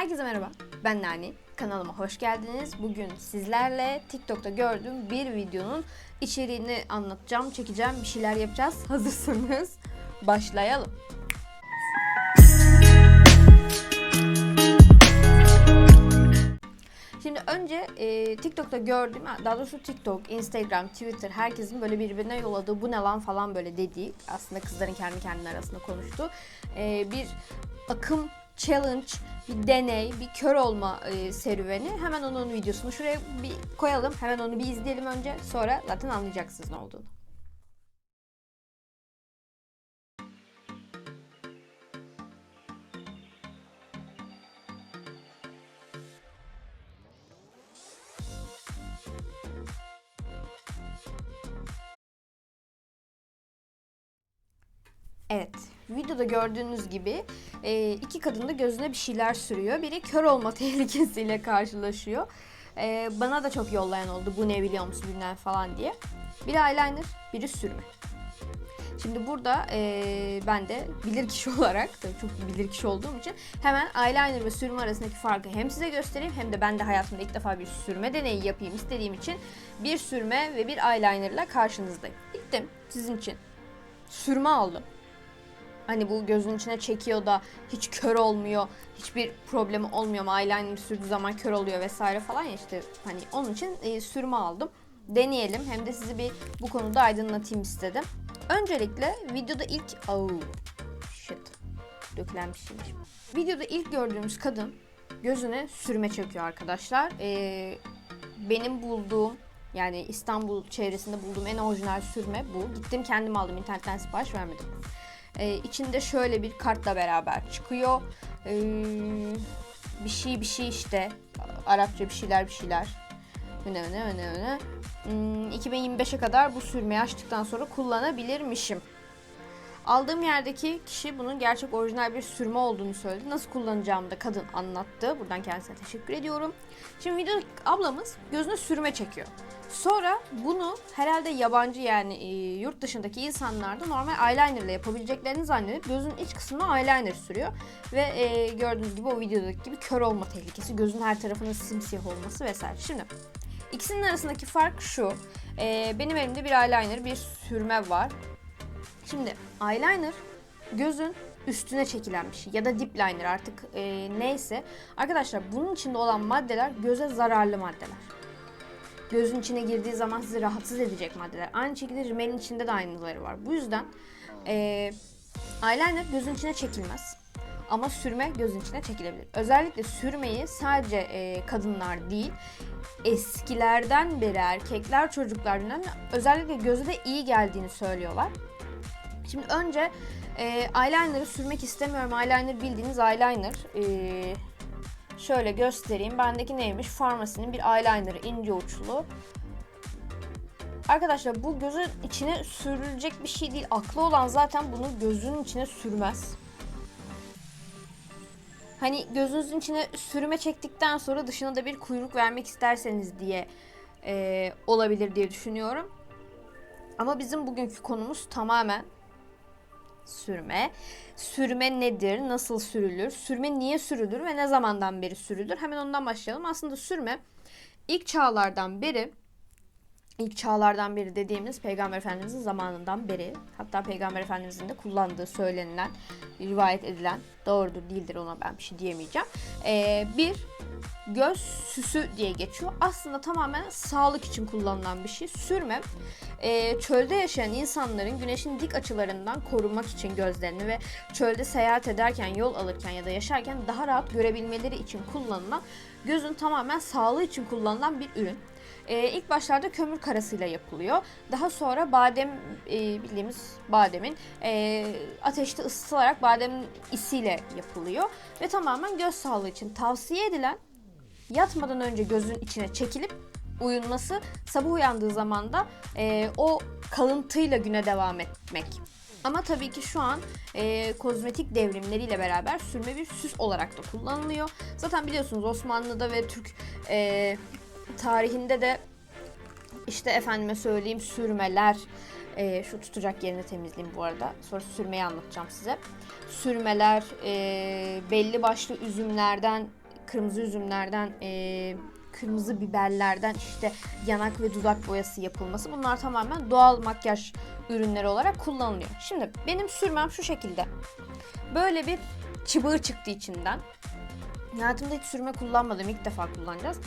Herkese merhaba. Ben Nani. Kanalıma hoş geldiniz. Bugün sizlerle TikTok'ta gördüğüm bir videonun içeriğini anlatacağım, çekeceğim, bir şeyler yapacağız. Hazırsanız başlayalım. Şimdi önce e, TikTok'ta gördüğüm, daha doğrusu TikTok, Instagram, Twitter herkesin böyle birbirine yolladığı bu ne lan falan böyle dediği aslında kızların kendi kendine arasında konuştuğu e, bir akım challenge, bir deney, bir kör olma e, serüveni. Hemen onun videosunu şuraya bir koyalım. Hemen onu bir izleyelim önce. Sonra zaten anlayacaksınız ne olduğunu. Videoda gördüğünüz gibi e, iki kadın da gözüne bir şeyler sürüyor. Biri kör olma tehlikesiyle karşılaşıyor. E, bana da çok yollayan oldu bu ne biliyor musun bilmem falan diye. Biri eyeliner, biri sürme. Şimdi burada e, ben de bilir kişi olarak, tabii çok bilir kişi olduğum için hemen eyeliner ve sürme arasındaki farkı hem size göstereyim hem de ben de hayatımda ilk defa bir sürme deneyi yapayım istediğim için bir sürme ve bir eyeliner ile karşınızdayım. Gittim sizin için sürme aldım hani bu gözün içine çekiyor da hiç kör olmuyor, hiçbir problemi olmuyor mu eyeliner sürdüğü zaman kör oluyor vesaire falan ya işte hani onun için e, sürme aldım. Deneyelim hem de sizi bir bu konuda aydınlatayım istedim. Öncelikle videoda ilk oh, shit dökülen bir şeymiş. Videoda ilk gördüğümüz kadın gözüne sürme çekiyor arkadaşlar. Ee, benim bulduğum yani İstanbul çevresinde bulduğum en orijinal sürme bu. Gittim kendim aldım internetten sipariş vermedim. Ee, içinde şöyle bir kartla beraber çıkıyor. Ee, bir şey bir şey işte. Arapça bir şeyler bir şeyler. Öne öne öne öne. Hmm, 2025'e kadar bu sürmeyi açtıktan sonra kullanabilirmişim. Aldığım yerdeki kişi bunun gerçek orijinal bir sürme olduğunu söyledi. Nasıl kullanacağımı da kadın anlattı. Buradan kendisine teşekkür ediyorum. Şimdi videoda ablamız gözüne sürme çekiyor. Sonra bunu herhalde yabancı yani e, yurt dışındaki insanlar da normal eyeliner ile yapabileceklerini zannedip gözün iç kısmına eyeliner sürüyor. Ve e, gördüğünüz gibi o videodaki gibi kör olma tehlikesi, gözün her tarafının simsiyah olması vesaire. Şimdi ikisinin arasındaki fark şu. E, benim elimde bir eyeliner, bir sürme var. Şimdi eyeliner gözün üstüne çekilen bir şey ya da dip liner artık e, neyse. Arkadaşlar bunun içinde olan maddeler göze zararlı maddeler. Gözün içine girdiği zaman sizi rahatsız edecek maddeler. Aynı şekilde rimelin içinde de aynıları var. Bu yüzden e, eyeliner gözün içine çekilmez. Ama sürme gözün içine çekilebilir. Özellikle sürmeyi sadece e, kadınlar değil, eskilerden beri erkekler, çocuklar özellikle göze de iyi geldiğini söylüyorlar. Şimdi önce e, eyeliner'ı sürmek istemiyorum. Eyeliner bildiğiniz eyeliner. E, şöyle göstereyim. Bendeki neymiş? Pharmacy'nin bir eyeliner'ı ince uçlu. Arkadaşlar bu gözün içine sürülecek bir şey değil. Aklı olan zaten bunu gözünün içine sürmez. Hani gözünüzün içine sürme çektikten sonra dışına da bir kuyruk vermek isterseniz diye e, olabilir diye düşünüyorum. Ama bizim bugünkü konumuz tamamen sürme. Sürme nedir? Nasıl sürülür? Sürme niye sürülür ve ne zamandan beri sürülür? Hemen ondan başlayalım. Aslında sürme ilk çağlardan beri ilk çağlardan beri dediğimiz Peygamber Efendimizin zamanından beri hatta Peygamber Efendimizin de kullandığı söylenilen, rivayet edilen doğrudur değildir ona ben bir şey diyemeyeceğim. Ee, bir göz süsü diye geçiyor. Aslında tamamen sağlık için kullanılan bir şey. Sürme e, çölde yaşayan insanların güneşin dik açılarından korunmak için gözlerini ve çölde seyahat ederken, yol alırken ya da yaşarken daha rahat görebilmeleri için kullanılan gözün tamamen sağlığı için kullanılan bir ürün. Ee, ilk başlarda kömür karasıyla yapılıyor. Daha sonra badem e, bildiğimiz bademin e, ateşte ısıtılarak badem isiyle yapılıyor. Ve tamamen göz sağlığı için tavsiye edilen yatmadan önce gözün içine çekilip uyunması sabah uyandığı zaman da e, o kalıntıyla güne devam etmek. Ama tabii ki şu an e, kozmetik devrimleriyle beraber sürme bir süs olarak da kullanılıyor. Zaten biliyorsunuz Osmanlı'da ve Türk e, tarihinde de işte efendime söyleyeyim sürmeler, e, şu tutacak yerini temizleyeyim bu arada. Sonra sürmeyi anlatacağım size. Sürmeler, e, belli başlı üzümlerden kırmızı üzümlerden, e, kırmızı biberlerden işte yanak ve dudak boyası yapılması. Bunlar tamamen doğal makyaj ürünleri olarak kullanılıyor. Şimdi benim sürmem şu şekilde. Böyle bir çıbığı çıktı içinden. Hayatımda hiç sürme kullanmadım. ilk defa kullanacağız.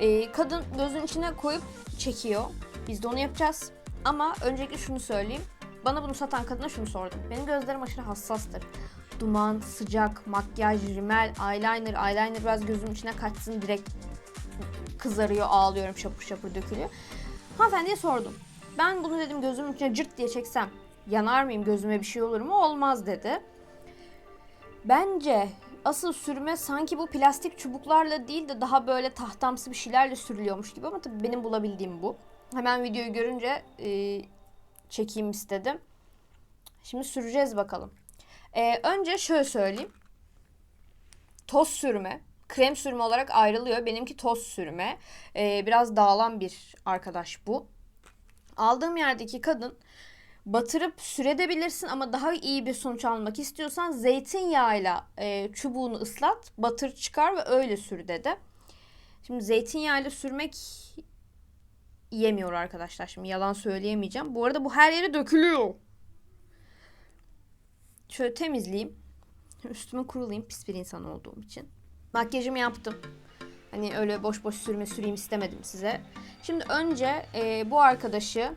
Ee, kadın gözün içine koyup çekiyor. Biz de onu yapacağız. Ama öncelikle şunu söyleyeyim. Bana bunu satan kadına şunu sordum. Benim gözlerim aşırı hassastır. Duman, sıcak, makyaj, rimel, eyeliner, eyeliner biraz gözümün içine kaçsın direkt kızarıyor, ağlıyorum, şapur şapur dökülüyor. Hanımefendiye sordum. Ben bunu dedim gözümün içine cırt diye çeksem yanar mıyım, gözüme bir şey olur mu? Olmaz dedi. Bence asıl sürme sanki bu plastik çubuklarla değil de daha böyle tahtamsı bir şeylerle sürülüyormuş gibi ama tabii benim bulabildiğim bu. Hemen videoyu görünce e, çekeyim istedim. Şimdi süreceğiz bakalım. E, önce şöyle söyleyeyim. Toz sürme, krem sürme olarak ayrılıyor. Benimki toz sürme. E, biraz dağılan bir arkadaş bu. Aldığım yerdeki kadın batırıp sürebilirsin ama daha iyi bir sonuç almak istiyorsan zeytinyağıyla e, çubuğunu ıslat, batır çıkar ve öyle sür dedi. Şimdi zeytinyağıyla sürmek yemiyor arkadaşlar. Şimdi yalan söyleyemeyeceğim. Bu arada bu her yere dökülüyor. Şöyle temizleyeyim. Üstüme kurulayım pis bir insan olduğum için. Makyajımı yaptım. Hani öyle boş boş sürme süreyim istemedim size. Şimdi önce e, bu arkadaşı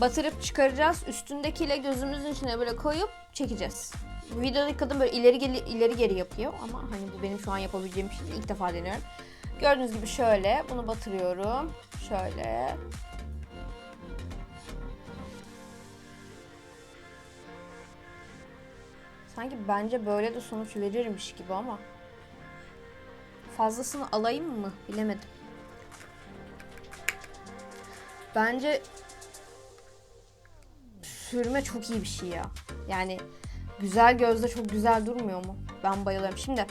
batırıp çıkaracağız. Üstündekiyle gözümüzün içine böyle koyup çekeceğiz. Videodaki kadın böyle ileri geri, ileri geri yapıyor ama hani bu benim şu an yapabileceğim bir şey değil. İlk defa deniyorum. Gördüğünüz gibi şöyle bunu batırıyorum. Şöyle. Sanki bence böyle de sonuç verirmiş gibi ama. Fazlasını alayım mı? Bilemedim. Bence sürme çok iyi bir şey ya. Yani güzel gözde çok güzel durmuyor mu? Ben bayılıyorum. Şimdi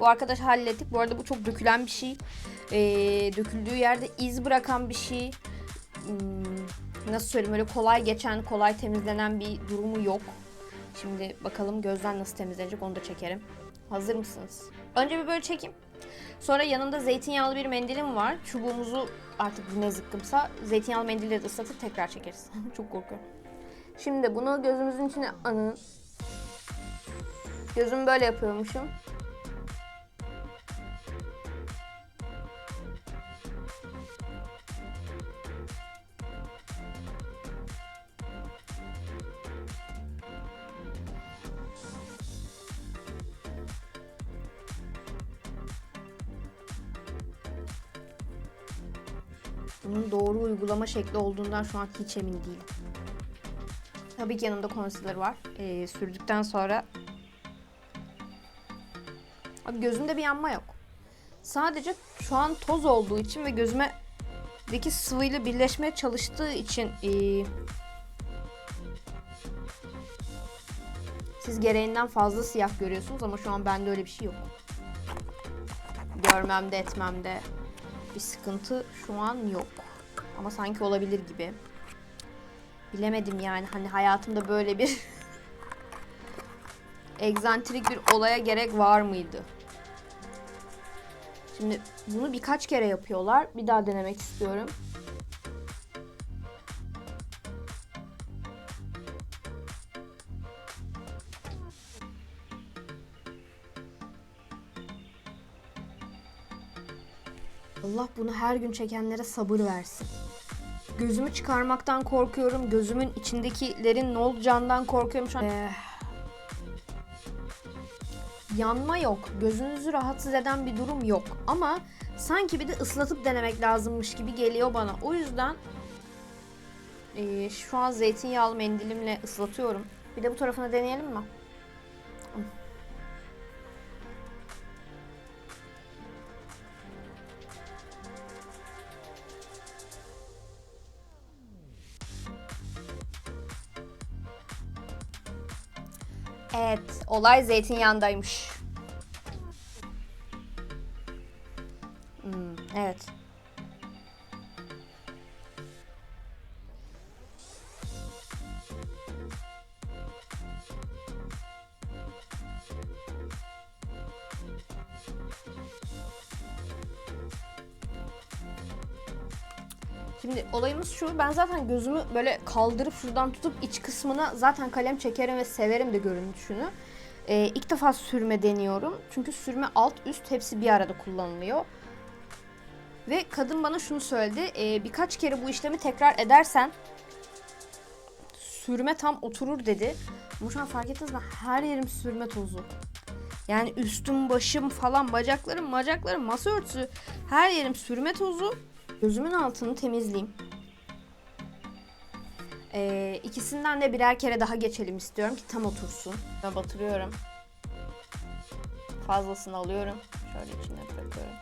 bu arkadaş hallettik. Bu arada bu çok dökülen bir şey. Ee, döküldüğü yerde iz bırakan bir şey. Hmm, nasıl söyleyeyim öyle kolay geçen, kolay temizlenen bir durumu yok. Şimdi bakalım gözden nasıl temizlenecek onu da çekerim. Hazır mısınız? Önce bir böyle çekeyim. Sonra yanında zeytinyağlı bir mendilim var. Çubuğumuzu artık ne zıkkımsa zeytinyağlı mendille de ıslatıp tekrar çekeriz. çok korkuyorum. Şimdi bunu gözümüzün içine anın. Gözümü böyle yapıyormuşum. Bunun doğru uygulama şekli olduğundan şu an hiç emin değilim. Tabii ki yanımda concealer var. Ee, sürdükten sonra Abi gözümde bir yanma yok. Sadece şu an toz olduğu için ve gözüme deki sıvıyla birleşmeye çalıştığı için ee, siz gereğinden fazla siyah görüyorsunuz ama şu an bende öyle bir şey yok. Görmemde etmemde bir sıkıntı şu an yok. Ama sanki olabilir gibi. Bilemedim yani hani hayatımda böyle bir egzantrik bir olaya gerek var mıydı? Şimdi bunu birkaç kere yapıyorlar. Bir daha denemek istiyorum. Allah bunu her gün çekenlere sabır versin. Gözümü çıkarmaktan korkuyorum. Gözümün içindekilerin ne olacağından korkuyorum şu an. Ee, yanma yok. Gözünüzü rahatsız eden bir durum yok. Ama sanki bir de ıslatıp denemek lazımmış gibi geliyor bana. O yüzden e, şu an zeytinyağlı mendilimle ıslatıyorum. Bir de bu tarafına deneyelim mi? Olay zeytinyağındaymış. Hmm, evet. Şimdi olayımız şu. Ben zaten gözümü böyle kaldırıp şuradan tutup iç kısmına zaten kalem çekerim ve severim de görünüşünü. Ee, ilk defa sürme deniyorum. Çünkü sürme alt üst hepsi bir arada kullanılıyor. Ve kadın bana şunu söyledi. "Ee, birkaç kere bu işlemi tekrar edersen sürme tam oturur dedi. Ama şu an fark ettiniz mi? Her yerim sürme tozu. Yani üstüm, başım falan, bacaklarım, bacaklarım, masa örtüsü, her yerim sürme tozu. Gözümün altını temizleyeyim. Ee, ikisinden de birer kere daha geçelim istiyorum ki tam otursun. Ben batırıyorum. Fazlasını alıyorum. Şöyle içine bırakıyorum.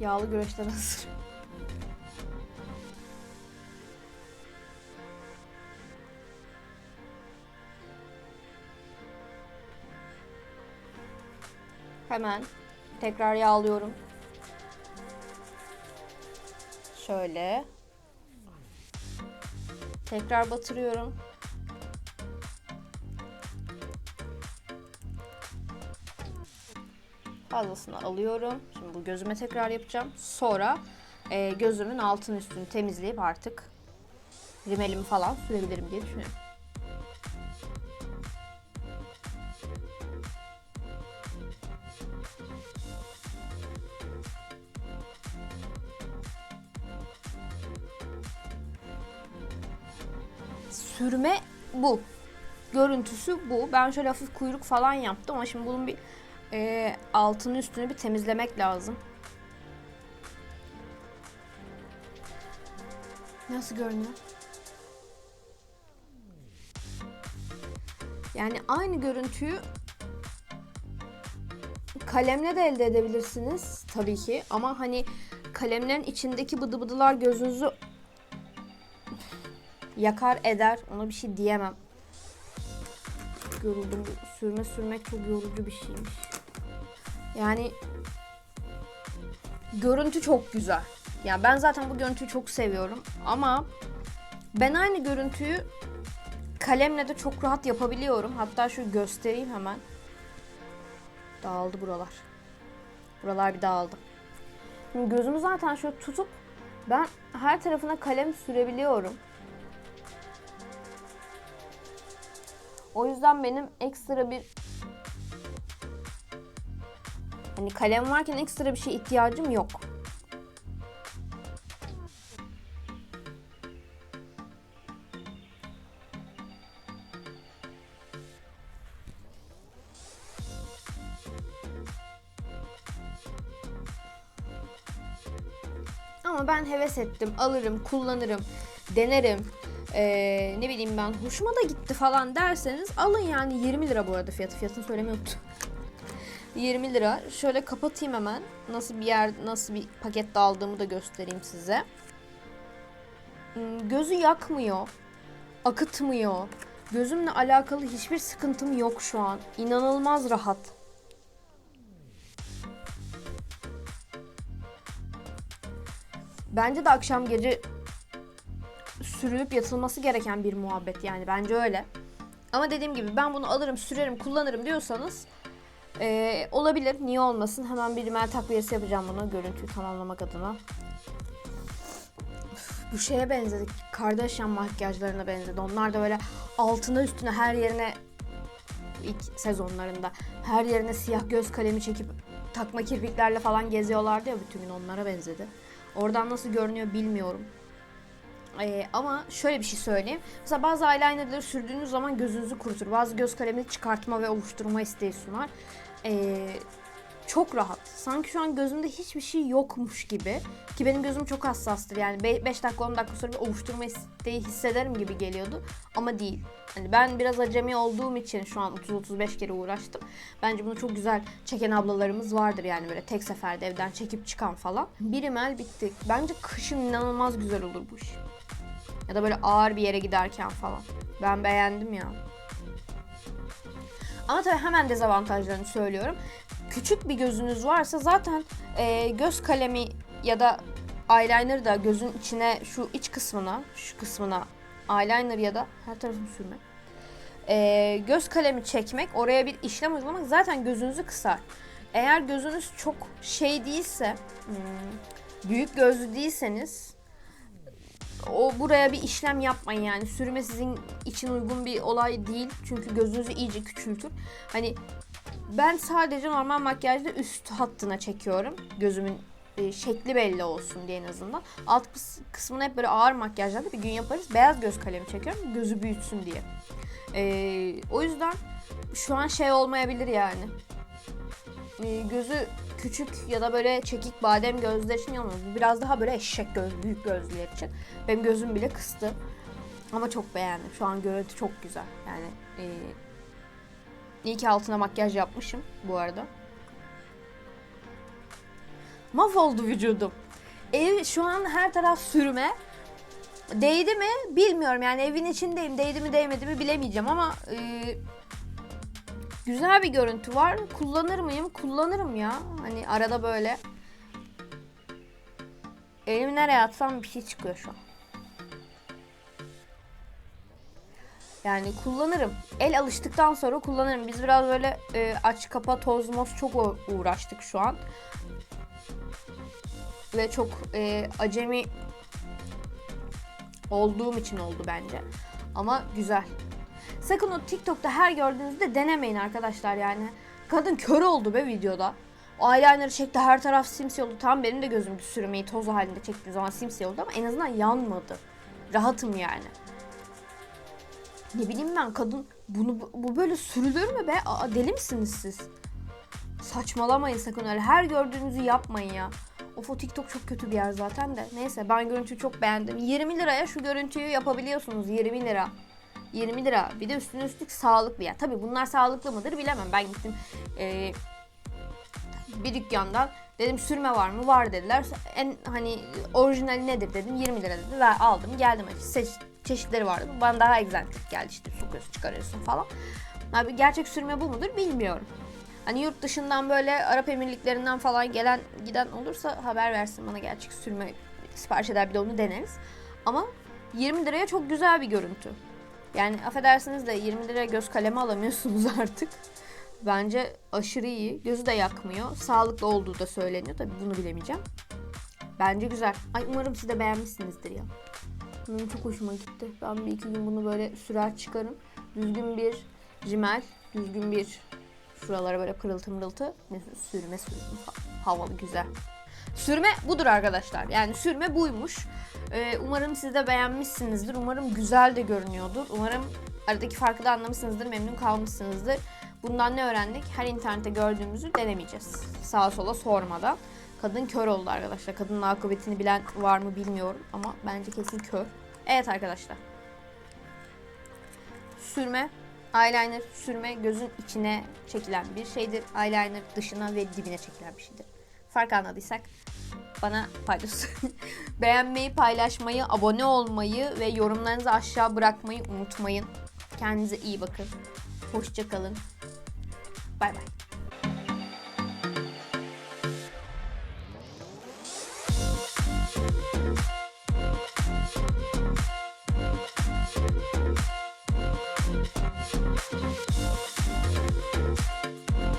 Yağlı güreşten hazır. Hemen tekrar yağlıyorum. Şöyle. Tekrar batırıyorum. Fazlasını alıyorum. Şimdi bu gözüme tekrar yapacağım. Sonra e, gözümün altın üstünü temizleyip artık rimelimi falan sürebilirim diye düşünüyorum. Bu. Görüntüsü bu. Ben şöyle hafif kuyruk falan yaptım ama şimdi bunun bir e, altını üstünü bir temizlemek lazım. Nasıl görünüyor? Yani aynı görüntüyü kalemle de elde edebilirsiniz tabii ki ama hani kalemlerin içindeki bıdı bıdılar gözünüzü yakar eder ona bir şey diyemem. Yoruldum. Sürme sürmek çok yorucu bir şeymiş. Yani görüntü çok güzel. Yani ben zaten bu görüntüyü çok seviyorum ama ben aynı görüntüyü kalemle de çok rahat yapabiliyorum. Hatta şu göstereyim hemen. Dağıldı buralar. Buralar bir dağıldı. Şimdi gözümü zaten şöyle tutup ben her tarafına kalem sürebiliyorum. O yüzden benim ekstra bir hani kalem varken ekstra bir şey ihtiyacım yok. Ama ben heves ettim, alırım, kullanırım, denerim. Ee, ne bileyim ben hoşuma da gitti falan derseniz alın yani 20 lira bu arada fiyatı. Fiyatını söylemeyi unuttum. 20 lira. Şöyle kapatayım hemen. Nasıl bir yer, nasıl bir pakette aldığımı da göstereyim size. Hmm, Gözü yakmıyor. Akıtmıyor. Gözümle alakalı hiçbir sıkıntım yok şu an. İnanılmaz rahat. Bence de akşam gece sürülüp yatılması gereken bir muhabbet yani bence öyle. Ama dediğim gibi ben bunu alırım, sürerim, kullanırım diyorsanız eee, olabilir. Niye olmasın? Hemen bir rimel takviyesi yapacağım bunu görüntüyü tamamlamak adına. Üf, Bu şeye benzedi. Kardashian makyajlarına benzedi. Onlar da böyle altına üstüne her yerine ilk sezonlarında her yerine siyah göz kalemi çekip takma kirpiklerle falan geziyorlardı ya bütün gün onlara benzedi. Oradan nasıl görünüyor bilmiyorum. Ee, ama şöyle bir şey söyleyeyim. Mesela bazı eyelinerları sürdüğünüz zaman gözünüzü kurutur. Bazı göz kalemini çıkartma ve ovuşturma isteği sunar. Ee, çok rahat. Sanki şu an gözümde hiçbir şey yokmuş gibi. Ki benim gözüm çok hassastır. Yani 5 dakika 10 dakika sonra bir ovuşturma isteği hissederim gibi geliyordu. Ama değil. Hani ben biraz acemi olduğum için şu an 30-35 kere uğraştım. Bence bunu çok güzel çeken ablalarımız vardır yani böyle tek seferde evden çekip çıkan falan. Bir rimel bitti. Bence kışın inanılmaz güzel olur bu iş. Ya da böyle ağır bir yere giderken falan. Ben beğendim ya. Ama tabii hemen dezavantajlarını söylüyorum. Küçük bir gözünüz varsa zaten e, göz kalemi ya da eyeliner da gözün içine şu iç kısmına, şu kısmına eyeliner ya da her tarafını sürme. e, göz kalemi çekmek, oraya bir işlem uygulamak zaten gözünüzü kısar. Eğer gözünüz çok şey değilse, hmm, büyük gözlü değilseniz o buraya bir işlem yapmayın yani. Sürme sizin için uygun bir olay değil. Çünkü gözünüzü iyice küçültür. Hani ben sadece normal makyajda üst hattına çekiyorum. Gözümün e, şekli belli olsun diye en azından. Alt kıs- kısmını hep böyle ağır makyajlarda bir gün yaparız. Beyaz göz kalemi çekiyorum gözü büyütsün diye. E, o yüzden şu an şey olmayabilir yani. E, gözü küçük ya da böyle çekik badem gözler için yanmıyor. Biraz daha böyle eşek göz, büyük gözlüler için. Benim gözüm bile kıstı. Ama çok beğendim. Şu an görüntü çok güzel. Yani e, iyi ki altına makyaj yapmışım bu arada. Mahvoldu vücudum. Ev şu an her taraf sürme. Değdi mi bilmiyorum yani evin içindeyim. Değdi mi değmedi mi bilemeyeceğim ama e, güzel bir görüntü var. Kullanır mıyım? Kullanırım ya. Hani arada böyle. Elimi nereye atsam bir şey çıkıyor şu an. Yani kullanırım. El alıştıktan sonra kullanırım. Biz biraz böyle e, aç kapa toz moz çok uğraştık şu an. Ve çok e, acemi olduğum için oldu bence. Ama güzel. Sakın o TikTok'ta her gördüğünüzde denemeyin arkadaşlar yani. Kadın kör oldu be videoda. O eyeliner çekti her taraf simsiyah oldu. Tam benim de gözüm sürmeyi toz halinde çektiğim zaman simsiyah oldu ama en azından yanmadı. Rahatım yani. Ne bileyim ben kadın bunu bu böyle sürülür mü be? Aa, deli misiniz siz? Saçmalamayın sakın öyle. Her gördüğünüzü yapmayın ya. Of o TikTok çok kötü bir yer zaten de. Neyse ben görüntüyü çok beğendim. 20 liraya şu görüntüyü yapabiliyorsunuz. 20 lira. 20 lira. Bir de üstüne üstlük sağlıklı ya. Tabii bunlar sağlıklı mıdır bilemem. Ben gittim eee, bir dükkandan dedim sürme var mı? Var dediler. En hani orijinali nedir dedim. 20 lira dedi. Ver, aldım geldim. Seç, çeşitleri vardı. Bana daha egzantrik geldi işte sokuyorsun çıkarıyorsun falan. Abi gerçek sürme bu mudur bilmiyorum. Hani yurt dışından böyle Arap Emirliklerinden falan gelen giden olursa haber versin bana gerçek sürme sipariş eder bir de onu deneriz. Ama 20 liraya çok güzel bir görüntü. Yani affedersiniz de 20 liraya göz kalemi alamıyorsunuz artık. Bence aşırı iyi. Gözü de yakmıyor. Sağlıklı olduğu da söyleniyor. Tabii bunu bilemeyeceğim. Bence güzel. Ay umarım siz de beğenmişsinizdir ya. Benim çok hoşuma gitti. Ben bir iki gün bunu böyle sürer çıkarım. Düzgün bir rimel, düzgün bir şuralara böyle pırıltı mırıltı sürme sürme havalı güzel. Sürme budur arkadaşlar. Yani sürme buymuş. Ee, umarım siz de beğenmişsinizdir. Umarım güzel de görünüyordur. Umarım aradaki farkı da anlamışsınızdır, memnun kalmışsınızdır. Bundan ne öğrendik? Her internette gördüğümüzü denemeyeceğiz. Sağa sola sormadan. Kadın kör oldu arkadaşlar. Kadının akıbetini bilen var mı bilmiyorum ama bence kesin kör. Evet arkadaşlar. Sürme, eyeliner sürme gözün içine çekilen bir şeydir. Eyeliner dışına ve dibine çekilen bir şeydir. Fark anladıysak bana paylaşın. Beğenmeyi, paylaşmayı, abone olmayı ve yorumlarınızı aşağı bırakmayı unutmayın. Kendinize iyi bakın. Hoşça kalın. Bay bay.